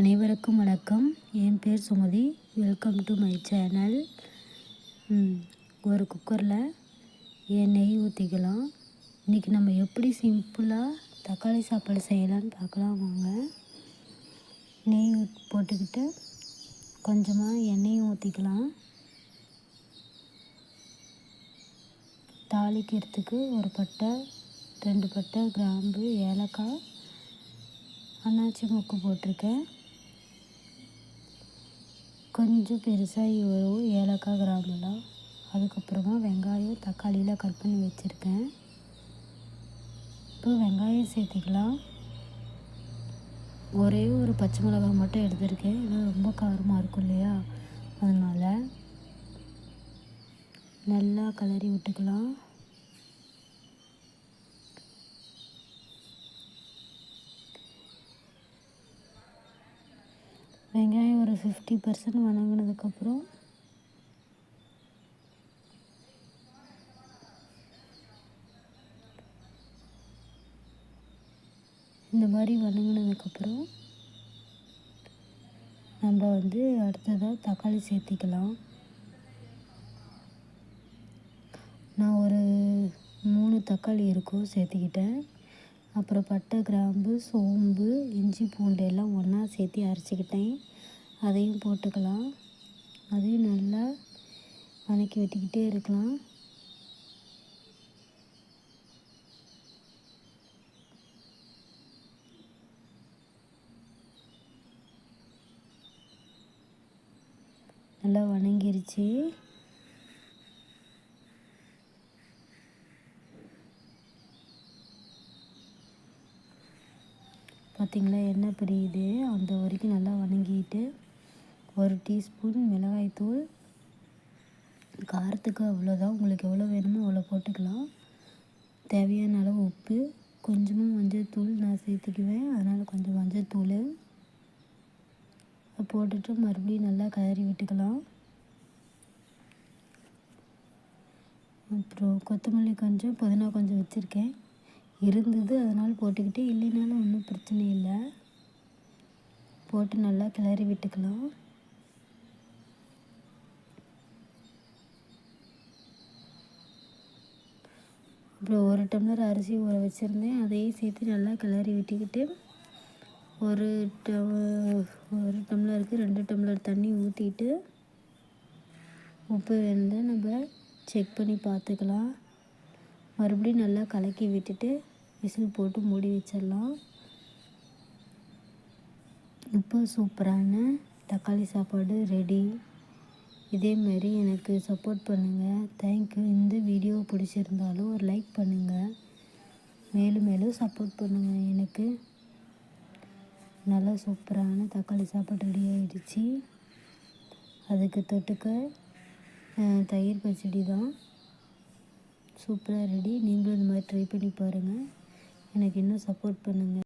அனைவருக்கும் வணக்கம். என் பேர் Sumathi. Welcome to my channel ஒரு குக்கரில் நெய் ஊற்றிக்கலாம் இன்றைக்கி நம்ம எப்படி சிம்பிளாக தக்காளி சாப்பாடு செய்யலான்னு பார்க்கலாம் வாங்க. நெய் போட்டுக்கிட்டு கொஞ்சமாக எண்ணெயும் ஊற்றிக்கலாம் தாளிக்கிறதுக்கு ஒரு பட்டை ரெண்டு பட்டை கிராம்பு ஏலக்காய் அன்னாச்சி மொக்கு போட்டிருக்கேன். கொஞ்சம் பெருசாக வரும் ஏலக்காய் கிராம்பெல்லாம் அதுக்கப்புறமா வெங்காயம் தக்காளியில் கட் பண்ணி வச்சுருக்கேன். இப்போ வெங்காயம் சேர்த்துக்கலாம். ஒரே ஒரு பச்சை மிளகாய் மட்டும் எடுத்திருக்கேன். ஏன்னா ரொம்ப காரமாக இருக்கும் இல்லையா? அதனால் நல்லா கலரி விட்டுக்கலாம். வெங்காயம் ஃபிஃப்டி பர்சன்ட் வணங்கினதுக்கப்புறம் இந்த மாதிரி வணங்கினதுக்கப்புறம் நம்ம வந்து அடுத்ததாக தக்காளி சேர்த்திக்கலாம். நான் ஒரு மூணு தக்காளி இருக்கும் சேர்த்துக்கிட்டேன். அப்புறம் பட்டை கிராம்பு சோம்பு இஞ்சி பூண்டு எல்லாம் ஒன்றா சேர்த்து அரைச்சிக்கிட்டேன். அதையும் போட்டுக்கலாம். அதையும் நல்லா வதக்கி வெட்டிக்கிட்டே இருக்கலாம். நல்லா வணங்கிருச்சு. பார்த்திங்களா என்ன பிரியுது. அந்த வரைக்கும் நல்லா வணங்கிட்டு ஒரு டீஸ்பூன் மிளகாய்த்தூள். காரத்துக்கு அவ்வளோதான். உங்களுக்கு எவ்வளோ வேணுமோ அவ்வளோ போட்டுக்கலாம். தேவையான அளவு உப்பு. கொஞ்சமாக மஞ்சத்தூள் நான் சேர்த்துக்குவேன். அதனால் கொஞ்சம் மஞ்சத்தூள். போட்டுட்டு மறுபடியும் நல்லா கதறி விட்டுக்கலாம். அப்புறம் கொத்தமல்லி கொஞ்சம் புதினா கொஞ்சம் வச்சுருக்கேன். இருந்தது அதனால் போட்டுக்கிட்டு இல்லைனாலும் ஒன்றும் பிரச்சனை இல்லை. போட்டு நல்லா கிளறி விட்டுக்கலாம். அப்புறம் ஒரு டம்ளர் அரிசி ஊற வச்சுருந்தேன். அதையும் சேர்த்து நல்லா கிளறி விட்டுக்கிட்டு ஒரு ஒரு டம்ளருக்கு ரெண்டு டம்ளர் தண்ணி ஊற்றிட்டு உப்பு வந்து நம்ம செக் பண்ணி பார்த்துக்கலாம். மறுபடியும் நல்லா கலக்கி விட்டுட்டு விசில் போட்டு மூடி வச்சிடலாம். இப்போ சூப்பரான தக்காளி சாப்பாடு ரெடி இதேமாரி எனக்கு சப்போர்ட் பண்ணுங்கள் தேங்க்யூ இந்த வீடியோ பிடிச்சிருந்தாலும் ஒரு லைக் பண்ணுங்கள் மேலும் மேலும் சப்போர்ட் பண்ணுங்கள் எனக்கு நல்லா சூப்பரான தக்காளி சாப்பாடு ரெடி ஆகிடுச்சு அதுக்கு தொட்டுக்க தயிர் பச்சடி தான். சூப்பராக ரெடி நீங்களும் இந்த மாதிரி ட்ரை பண்ணி பாருங்கள் எனக்கு இன்னும் சப்போர்ட் பண்ணுங்கள்